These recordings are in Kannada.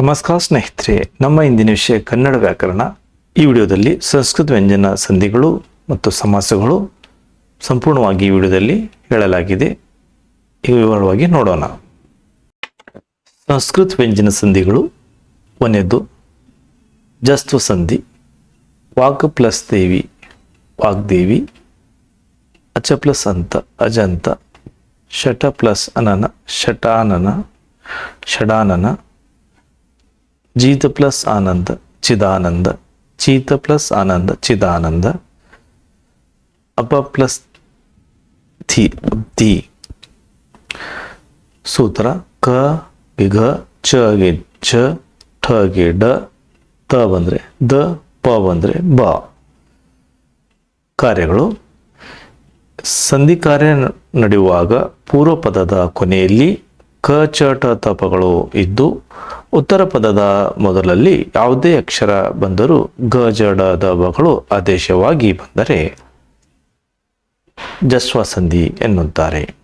ನಮಸ್ಕಾರ ಸ್ನೇಹಿತರೆ, ನಮ್ಮ ಇಂದಿನ ವಿಷಯ ಕನ್ನಡ ವ್ಯಾಕರಣ. ಈ ವಿಡಿಯೋದಲ್ಲಿ ಸಂಸ್ಕೃತ ವ್ಯಂಜನ ಸಂಧಿಗಳು ಮತ್ತು ಸಮಾಸಗಳು ಸಂಪೂರ್ಣವಾಗಿ ಈ ವಿಡಿಯೋದಲ್ಲಿ ಹೇಳಲಾಗಿದೆ. ವಿವರವಾಗಿ ನೋಡೋಣ. ಸಂಸ್ಕೃತ ವ್ಯಂಜನ ಸಂಧಿಗಳು ಒಂದೇದು ಜಸ್ತ್ವ ಸಂಧಿ, ವಾಕ್ ಪ್ಲಸ್ ದೇವಿ ವಾಗ್ದೇವಿ ಅಚ ಪ್ಲಸ್ ಅಂತ ಅಜಂತ ಶಟ ಪ್ಲಸ್ ಅನನ ಶಟಾನನ ಷಡಾನನ ಜೀತ ಪ್ಲಸ್ ಆನಂದ, ಚಿದಾನಂದ. ಚೀತ ಪ್ಲಸ್ ಆನಂದ, ಚಿದಾನಂದ. ಅಪ ಪ್ಲಸ್ ಥಿ ಧಿ ಸೂತ್ರ, ಕ ಚ, ಗೆ ಛ ಠ, ಗೆ, ಡ. ತ ಬಂದರೆ ದ, ಪ ಬಂದರೆ ಬ. ಕಾರ್ಯಗಳು. ಸಂಧಿ ಕಾರ್ಯ ನಡೆಯುವಾಗ ಪೂರ್ವ ಪದದ ಕೊನೆಯಲ್ಲಿ ಕ, ಚ ಟ ತಪಗಳು ಇದ್ದು ಉತ್ತರ ಪದದ ಮೊದಲಲ್ಲಿ ಯಾವುದೇ ಅಕ್ಷರ ಬಂದರೂ ಗ ಬಗಳು ಆದೇಶವಾಗಿ ಬಂದರೆ ಜಸ್ವ ಸಂಧಿ ಎನ್ನುತ್ತಾರೆ.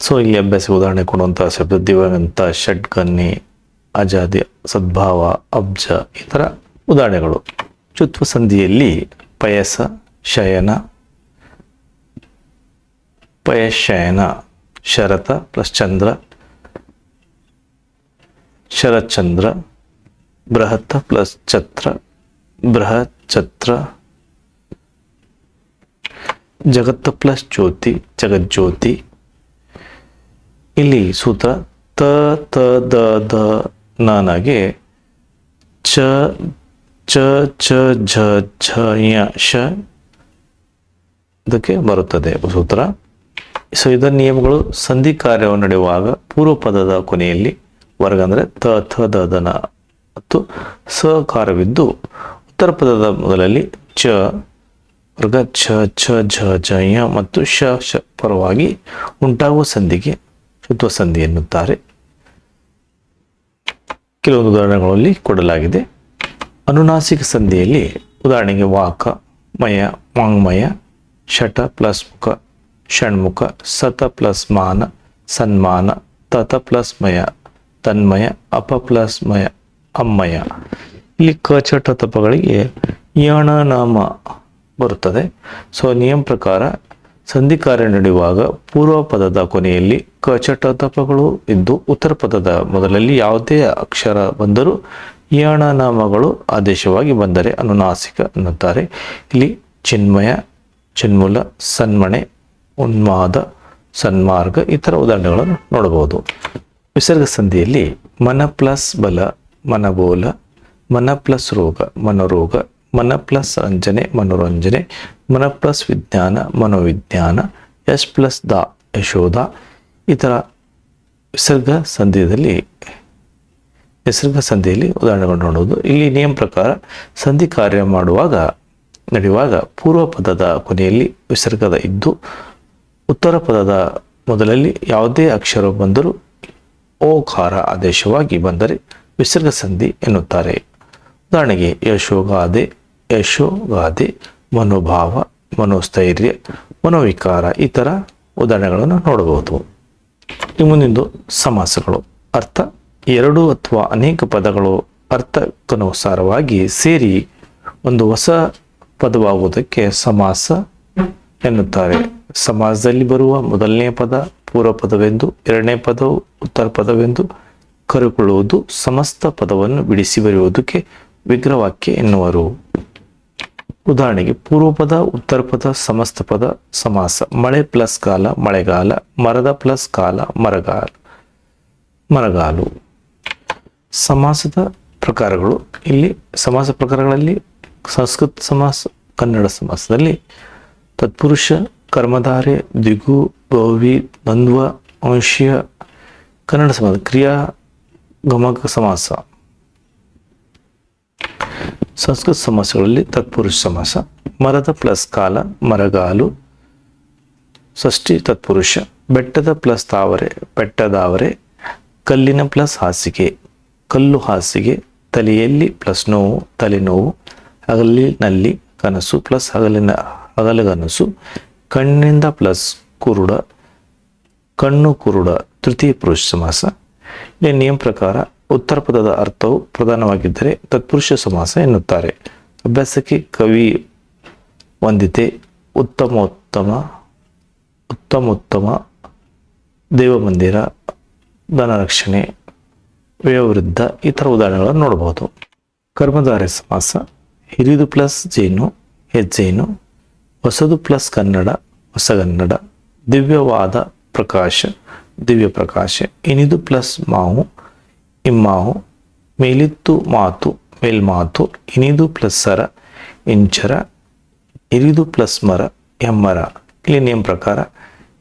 ಸೊ, ಇಲ್ಲಿ ಅಭ್ಯಾಸ ಉದಾಹರಣೆ ಕೊಡುವಂತಹ ಶಬ್ದ ದಿವಂತ ಷಡ್ಗನ್ನಿ ಅಜಾದಿ, ಸದ್ಭಾವ, ಅಬ್ಜ ಈ ಥರ ಉದಾಹರಣೆಗಳು. ಚುತ್ವ ಸಂಧಿಯಲ್ಲಿ ಪಯಸ, ಶಯನ, ಪಯಶಯನ, ಶರತ, ಪ್ಲಸ್ ಚಂದ್ರ ಶರಚಂದ್ರ ಬೃಹತ್ ಪ್ಲಸ್ ಛತ್ರ, ಬೃಹತ್ ಛತ್ರ, ಜಗತ್ ಪ್ಲಸ್ ಜ್ಯೋತಿ ಜಗಜ್ಯೋತಿ ಇಲ್ಲಿ ಸೂತ್ರ ತ ತ, ದ ದ ನಾನಾಗೆ ಚ ಚ ಚ, ಝ ಝ, ಯ ಶ ಇದಕ್ಕೆ ಬರುತ್ತದೆ ಸೂತ್ರ. ಸೊ ಇದರ ನಿಯಮಗಳು ಸಂಧಿ ಕಾರ್ಯವನ್ನು ನಡೆಯುವಾಗ ಪೂರ್ವ ಪದದ ಕೊನೆಯಲ್ಲಿ ವರ್ಗ ಅಂದರೆ ತ ಥ ದ ದನ ಮತ್ತು ಸಕಾರವಿದ್ದು ಉತ್ತರ ಪದದ ಮೊದಲಲ್ಲಿ ಚ, ವರ್ಗ ಛ ಛ ಝ ಝ ಯ ಮತ್ತು ಶ ಶ ಪರವಾಗಿ ಉಂಟಾಗುವ ಸಂಧಿಗೆ ಶುದ್ಧ ಸಂಧಿ ಎನ್ನುತ್ತಾರೆ. ಕೆಲವೊಂದು ಉದಾಹರಣೆಗಳಲ್ಲಿ ಕೊಡಲಾಗಿದೆ. ಅನುನಾಸಿಕ ಸಂಧಿಯಲ್ಲಿ ಉದಾಹರಣೆಗೆ ವಾಕ, ಮಯ, ವಾಂಗ್ಮಯ, ಷಟ ಪ್ಲಸ್ ಮುಖ, ಷಣ್ಮುಖ, ಸತ ಪ್ಲಸ್ ಮಾನ, ಸನ್ಮಾನ, ತತ ಪ್ಲಸ್ ಮಯ. ತನ್ಮಯ ಅಪ ಪ್ಲಸ್ ಮಯ ಅಮ್ಮಯ ಇಲ್ಲಿ ಕಚಟ ತಪಗಳಿಗೆ ಯಣ ನಾಮ ಬರುತ್ತದೆ. ಸೊ ನಿಯಮ ಪ್ರಕಾರ ಸಂಧಿ ಕಾರ್ಯ ನಡೆಯುವಾಗ ಪೂರ್ವ ಪದದ ಕೊನೆಯಲ್ಲಿ ಕಚಟ ತಪಗಳು ಇದ್ದು ಉತ್ತರ ಪದದ ಮೊದಲಲ್ಲಿ ಯಾವುದೇ ಅಕ್ಷರ ಬಂದರೂ ಯಣ ನಾಮಗಳು ಆದೇಶವಾಗಿ ಬಂದರೆ ಅನುನಾಸಿಕ ಅನ್ನುತ್ತಾರೆ ಇಲ್ಲಿ ಚಿನ್ಮಯ, ಚಿನ್ಮೂಲ, ಸನ್ಮಣೆ, ಉನ್ಮಾದ, ಸನ್ಮಾರ್ಗ ಈ ಥರ ಉದಾಹರಣೆಗಳನ್ನು ನೋಡಬಹುದು. ವಿಸರ್ಗ ಸಂಧಿಯಲ್ಲಿ ಮನ ಪ್ಲಸ್ ಬಲ, ಮನಬೋಲ ಮನ ಪ್ಲಸ್ ರೋಗ, ಮನೋರೋಗ ಮನ ಪ್ಲಸ್ ರಂಜನೆ ಮನೋರಂಜನೆ ಮನ ಪ್ಲಸ್ ವಿಜ್ಞಾನ, ಮನೋವಿಜ್ಞಾನ ಎಸ್ ಪ್ಲಸ್ ದ ಯಶೋಧ ಈ ಥರ ವಿಸರ್ಗ ಸಂಧಿಯಲ್ಲಿ, ನಿಸರ್ಗ ಸಂಧಿಯಲ್ಲಿ ಉದಾಹರಣೆಗಳು ನೋಡೋದು ಇಲ್ಲಿ ನಿಯಮ ಪ್ರಕಾರ ಸಂಧಿ ಕಾರ್ಯ ಮಾಡುವಾಗ, ನಡೆಯುವಾಗ ಪೂರ್ವ ಪದದ ಕೊನೆಯಲ್ಲಿ ವಿಸರ್ಗದ ಇದ್ದು, ಉತ್ತರ ಪದದ ಮೊದಲಲ್ಲಿ ಯಾವುದೇ ಅಕ್ಷರ ಬಂದರೂ ಓಕಾರ ಆದೇಶವಾಗಿ ಬಂದರೆ ವಿಸರ್ಗ ಸಂಧಿ ಎನ್ನುತ್ತಾರೆ. ಉದಾಹರಣೆಗೆ, ಯಶೋಗಾದೆ ಯಶೋಗಾದೆ, ಮನೋಭಾವ, ಮನೋಸ್ಥೈರ್ಯ, ಮನೋವಿಕಾರ ಈ ಥರ ಉದಾಹರಣೆಗಳನ್ನು ನೋಡಬಹುದು. ಈ ಮುಂದಿಂದು ಸಮಾಸಗಳು. ಅರ್ಥ, ಎರಡು ಅಥವಾ ಅನೇಕ ಪದಗಳು ಅರ್ಥಕ್ಕನುಸಾರವಾಗಿ ಸೇರಿ ಒಂದು ಹೊಸ ಪದವಾಗುವುದಕ್ಕೆ ಸಮಾಸ ಎನ್ನುತ್ತಾರೆ. ಸಮಾಸದಲ್ಲಿ ಬರುವ ಮೊದಲನೇ ಪದ ಪೂರ್ವ ಪದವೆಂದು, ಎರಡನೇ ಪದವು ಉತ್ತರ ಪದವೆಂದು ಕರೆಕೊಳ್ಳುವುದು ಸಮಸ್ತ ಪದವನ್ನು ಬಿಡಿಸಿ ಬರೆಯುವುದಕ್ಕೆ ವಿಗ್ರಹವಾಕ್ಯ ಎನ್ನುವರು. ಉದಾಹರಣೆಗೆ, ಪೂರ್ವ ಪದ, ಉತ್ತರ ಪದ, ಸಮಸ್ತ ಪದ, ಸಮಾಸ, ಮಳೆ ಪ್ಲಸ್ ಕಾಲ, ಮಳೆಗಾಲ, ಮರದ ಪ್ಲಸ್ ಕಾಲ, ಮರಗಾಲ, ಮರಗಾಲು. ಸಮಾಸದ ಪ್ರಕಾರಗಳು ಇಲ್ಲಿ, ಸಮಾಸ ಪ್ರಕಾರಗಳಲ್ಲಿ, ಸಂಸ್ಕೃತ ಸಮಾಸ, ಕನ್ನಡ ಸಮಾಸದಲ್ಲಿ ತತ್ಪುರುಷ ಕರ್ಮಧಾರೆ, ದಿಗು, ಭವಿ, ದ್ವಂದ್ವ, ಅಂಶೀಯ, ಕನ್ನಡ ಸಮಾಸ, ಕ್ರಿಯಾ, ಗಮಕ ಸಮಾಸ. ಸಂಸ್ಕೃತ ಸಮಾಸಗಳಲ್ಲಿ ತತ್ಪುರುಷ ಸಮಾಸ, ಮರದ ಪ್ಲಸ್ ಕಾಲ, ಮರಗಾಲು, ಷಷ್ಠಿ ತತ್ಪುರುಷ, ಬೆಟ್ಟದ ಪ್ಲಸ್ ತಾವರೆ, ಬೆಟ್ಟದಾವರೆ, ಕಲ್ಲಿನ ಪ್ಲಸ್ ಹಾಸಿಗೆ, ಕಲ್ಲು ಹಾಸಿಗೆ, ತಲೆಯಲ್ಲಿ ಪ್ಲಸ್ ನೋವು, ತಲೆನೋವು, ಹಗಲಿನಲ್ಲಿ ಕನಸು ಪ್ಲಸ್ ಹಗಲಿನ, ಹಗಲಗನಸು ಕಣ್ಣಿಂದ ಪ್ಲಸ್ ಕುರುಡ, ಕಣ್ಣು ಕುರುಡ, ತೃತೀಯ ಪುರುಷ ಸಮಾಸ. ಇಲ್ಲಿ ನಿಯಮ ಪ್ರಕಾರ ಉತ್ತರ ಪದದ ಅರ್ಥವು ಪ್ರಧಾನವಾಗಿದ್ದರೆ ತತ್ಪುರುಷ ಸಮಾಸ ಎನ್ನುತ್ತಾರೆ. ಅಭ್ಯಾಸಕ್ಕೆ ಕವಿ ವಂದಿತೆ, ಉತ್ತಮೋತ್ತಮ ಉತ್ತಮೋತ್ತಮ ದೇವಮಂದಿರ ಧನರಕ್ಷಣೆ ವ್ಯವೃದ್ಧ, ಈ ಥರ ಉದಾಹರಣೆಗಳನ್ನು ನೋಡಬಹುದು. ಕರ್ಮಧಾರೆ ಸಮಾಸ, ಹಿರಿದು ಪ್ಲಸ್ ಜೇನು ಹೆಜ್ಜೇನು ಹೊಸದು ಪ್ಲಸ್ ಕನ್ನಡ ಹೊಸಗನ್ನಡ ದಿವ್ಯವಾದ ಪ್ರಕಾಶ, ದಿವ್ಯ ಪ್ರಕಾಶ, ಇನಿದು ಪ್ಲಸ್ ಮಾವು ಇಮ್ಮಾವು ಮೇಲಿತ್ತು ಮಾತು, ಮೇಲ್ಮಾತು, ಇನಿದು ಪ್ಲಸ್ ಸರ, ಇಂಚರ, ಇರಿದು ಪ್ಲಸ್ ಮರ, ಎಮ್ಮರ. ಇಲ್ಲಿ ನಿಯಮ ಪ್ರಕಾರ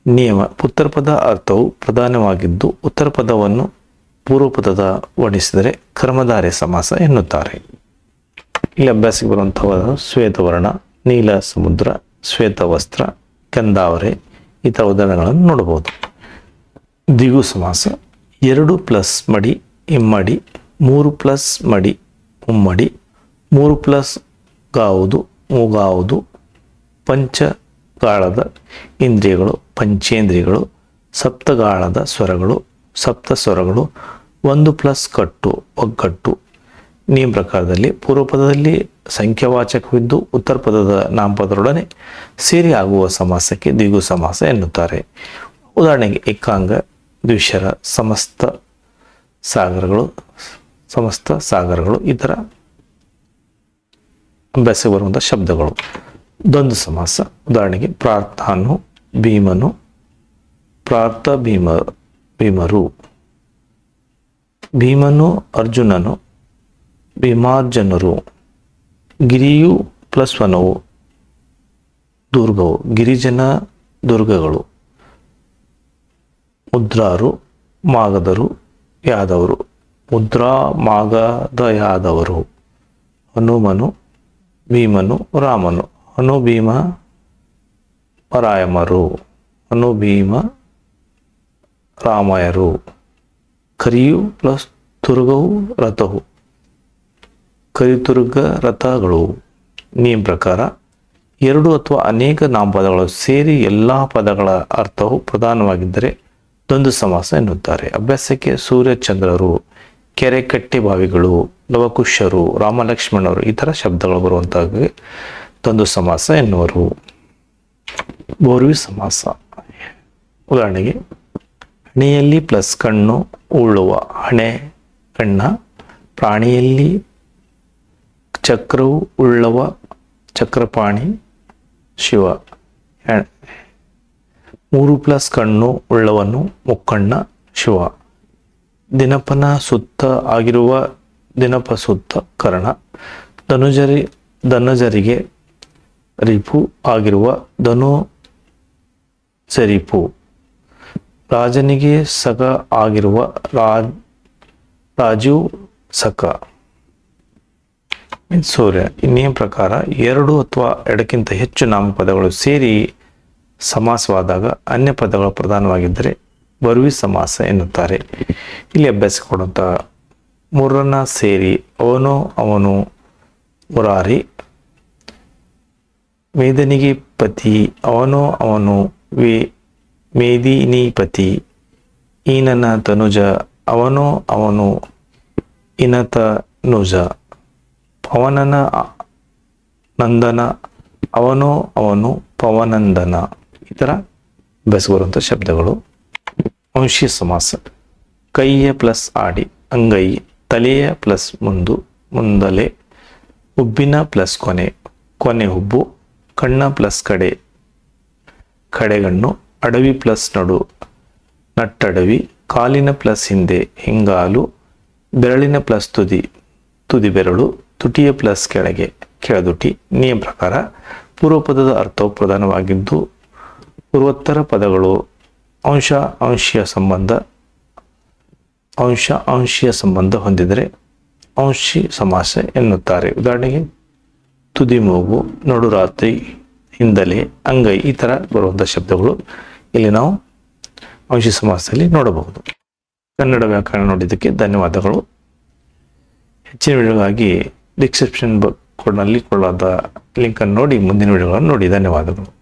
ನಿಯಮ. ಉತ್ತರ ಪದ ಅರ್ಥವು ಪ್ರಧಾನವಾಗಿದ್ದು, ಉತ್ತರ ಪದವನ್ನು ಪೂರ್ವಪದದ ವರ್ಣಿಸಿದರೆ ಕರ್ಮಧಾರೆ ಸಮಾಸ ಎನ್ನುತ್ತಾರೆ. ಇಲ್ಲಿ ಅಭ್ಯಾಸಕ್ಕೆ ಬರುವಂತಹ ಶ್ವೇತವರ್ಣ, ನೀಲ ಸಮುದ್ರ ಶ್ವೇತ ವಸ್ತ್ರ ಕಂದಾವರೆ ಈ ಥರ ಉದಾಹರಣೆಗಳನ್ನು ನೋಡ್ಬೋದು ದಿಗು ಸಮಾಸ ಎರಡು ಪ್ಲಸ್ ಮಡಿ, ಇಮ್ಮಡಿ, ಮೂರು ಪ್ಲಸ್ ಮಡಿ, ಉಮ್ಮಡಿ, ಮೂರು ಪ್ಲಸ್ ಗಾವುದು, ಮೂಗಾವುದು ಪಂಚಗಾಳದ ಇಂದ್ರಿಯಗಳು, ಪಂಚೇಂದ್ರಿಯಗಳು, ಸಪ್ತಗಾಳದ ಸ್ವರಗಳು, ಸಪ್ತ ಸ್ವರಗಳು, ಒಂದು ಪ್ಲಸ್ ಕಟ್ಟು, ಒಗ್ಗಟ್ಟು ನಿಯಮ ಪ್ರಕಾರದಲ್ಲಿ ಪೂರ್ವಪದದಲ್ಲಿ ಸಂಖ್ಯಾವಾಚಕವಿದ್ದು ಉತ್ತರ ಪದದ ನಾಮಪದರೊಡನೆ ಸೇರಿ ಆಗುವ ಸಮಾಸಕ್ಕೆ ದ್ವಿಗು ಸಮಾಸ ಎನ್ನುತ್ತಾರೆ. ಉದಾಹರಣೆಗೆ ಏಕಾಂಗ ದ್ವಿಶರ ಸಮಸ್ತ ಸಾಗರಗಳು ಸಮಸ್ತ ಸಾಗರಗಳು ಇತರ ಥರ ಅಭ್ಯಾಸಕ್ಕೆ ಬರುವಂಥ ಶಬ್ದಗಳು. ದ್ವಂದ್ವ ಸಮಾಸ, ಉದಾಹರಣೆಗೆ ಪ್ರಾರ್ಥಾನು ಭೀಮನು ಪ್ರಾರ್ಥ ಭೀಮ ಭೀಮರು. ಭೀಮನು ಅರ್ಜುನನು ಭೀಮಾರ್ಜುನರು ಗಿರಿಯು ಪ್ಲಸ್ ವನವು ದುರ್ಗವು, ಗಿರಿಜನ ದುರ್ಗಗಳು. ಮುದ್ರಾರು ಮಾಗದರು ಯಾದವರು. ಮುದ್ರಾ ಮಾಗದ ಯಾದವರು. ಹನುಮನು, ಭೀಮನು, ರಾಮನು. ಹನು, ಭೀಮ ರಾಯಮರು ಹನು, ಭೀಮ, ರಾಮಾಯರು. ಕರಿಯು ಪ್ಲಸ್ ದುರ್ಗವು ರಥವು. ಕರಿತುರ್ಗ ರಥಗಳು. ನಿಯಮ ಪ್ರಕಾರ ಎರಡು ಅಥವಾ ಅನೇಕ ನಾಮಪದಗಳು ಸೇರಿ ಎಲ್ಲ ಪದಗಳ ಅರ್ಥವು ಪ್ರಧಾನವಾಗಿದ್ದರೆ ದ್ವಂದ್ವ ಸಮಾಸ ಎನ್ನುತ್ತಾರೆ. ಅಭ್ಯಾಸಕ್ಕೆ ಸೂರ್ಯಚಂದ್ರರು ಕೆರೆಕಟ್ಟೆ ಬಾವಿಗಳು ಲವಕುಶರು ರಾಮಲಕ್ಷ್ಮಣರು ಈ ಥರ ಶಬ್ದಗಳು ಬರುವಂತಹ ದ್ವಂದ್ವ ಸಮಾಸ ಎನ್ನುವರು. ಬೋರ್ವಿ ಸಮಾಸ. ಉದಾಹರಣೆಗೆ ಹಣೆಯಲ್ಲಿ ಪ್ಲಸ್ ಕಣ್ಣು ಉಳ್ಳುವ ಹಣೆ, ಕಣ್ಣ, ಪ್ರಾಣಿಯಲ್ಲಿ ಚಕ್ರವು ಉಳ್ಳವ ಚಕ್ರಪಾಣಿ ಶಿವ. ಮೂರು ಪ್ಲಸ್ ಕಣ್ಣು ಉಳ್ಳವನು ಮುಕ್ಕಣ್ಣ ಶಿವ. ದಿನಪನ ಸುತ್ತ ಆಗಿರುವ ದಿನಪ ಸುತ್ತ ಕರ್ಣ. ಧನುಜರಿ ಧನುಜರಿಗೆ ರಿಪು ಆಗಿರುವ ಧನು ಸರಿಪು. ರಾಜನಿಗೆ ಸಗ ಆಗಿರುವ ರಾಜ ರಾಜೀವ್ ಸಕ. ಮೀನ್ಸ್ ಸೂರ್ಯ ಇನ್ನೇನು ಪ್ರಕಾರ ಎರಡು ಅಥವಾ ಎರಡಕ್ಕಿಂತ ಹೆಚ್ಚು ನಾಮಪದಗಳು ಸೇರಿ ಸಮಾಸವಾದಾಗ ಅನ್ಯ ಪದಗಳು ಪ್ರಧಾನವಾಗಿದ್ದರೆ ಬರ್ವಿ ಸಮಾಸ ಎನ್ನುತ್ತಾರೆ. ಇಲ್ಲಿ ಅಭ್ಯಾಸ ಕೊಡುವಂಥ ಸೇರಿ ಅವನು ಅವನು, ಮುರಾರಿ, ಮೇದನಿಗೆ ಪತಿ, ಅವನು ಅವನು, ವೇ ಮೇದಿನಿಪತಿ ಈನನ ತನುಜ, ಅವನು ಅವನು ಇನತ ನುಜ ಪವನನ ನಂದನ, ಅವನು ಅವನು ಪವನಂದನ. ಈ ಥರ ಬೆಸಗುವಂಥ ಶಬ್ದಗಳು. ವಂಶೀಯ ಸಮಾಸ. ಕೈಯ ಪ್ಲಸ್ ಆಡಿ, ಅಂಗೈ, ತಲೆಯ ಪ್ಲಸ್ ಮುಂದು, ಮುಂದಲೆ, ಉಬ್ಬಿನ ಪ್ಲಸ್ ಕೊನೆ ಕೊನೆ ಹುಬ್ಬು ಕಣ್ಣ ಪ್ಲಸ್ ಕಡೆ, ಕಡೆಗಣ್ಣು, ಅಡವಿ ಪ್ಲಸ್ ನಡು, ನಟ್ಟಡವಿ, ಕಾಲಿನ ಪ್ಲಸ್ ಹಿಂದೆ, ಹಿಂಗಾಲು, ಬೆರಳಿನ ಪ್ಲಸ್ ತುದಿ ತುದಿ ಬೆರಳು ತುಟಿಯ ಪ್ಲಸ್ ಕೆಳಗೆ ಕೆಳದುಟಿ ನಿಯಮ ಪ್ರಕಾರ ಪೂರ್ವಪದದ ಅರ್ಥವು ಪ್ರಧಾನವಾಗಿದ್ದು, ಪೂರ್ವೋತ್ತರ ಪದಗಳು ಅಂಶ ಅಂಶೀಯ ಸಂಬಂಧ, ಅಂಶ ಅಂಶೀಯ ಸಂಬಂಧ ಹೊಂದಿದರೆ ಅಂಶಿ ಸಮಾಸ ಎನ್ನುತ್ತಾರೆ. ಉದಾಹರಣೆಗೆ, ತುದಿ ಮೂಗು ನಡುರಾತ್ರಿ ಹಿಂದಲೆ, ಅಂಗೈ ಈ ಥರ ಬರುವಂಥ ಶಬ್ದಗಳು ಇಲ್ಲಿ ನಾವು ಅಂಶಿ ಸಮಾಸದಲ್ಲಿ ನೋಡಬಹುದು. ಕನ್ನಡ ವ್ಯಾಕರಣ ನೋಡಿದ್ದಕ್ಕೆ ಧನ್ಯವಾದಗಳು. ಹೆಚ್ಚಿನ ವಿಡಿಯೋಗಾಗಿ ಡಿಸ್ಕ್ರಿಪ್ಷನ್ ಕೋಡ್ನಲ್ಲಿ ಲಿಂಕ್ ಲಿಂಕನ್ನು ನೋಡಿ ಮುಂದಿನ ವಿಡಿಯೋಗಳನ್ನು ನೋಡಿ. ಧನ್ಯವಾದಗಳು.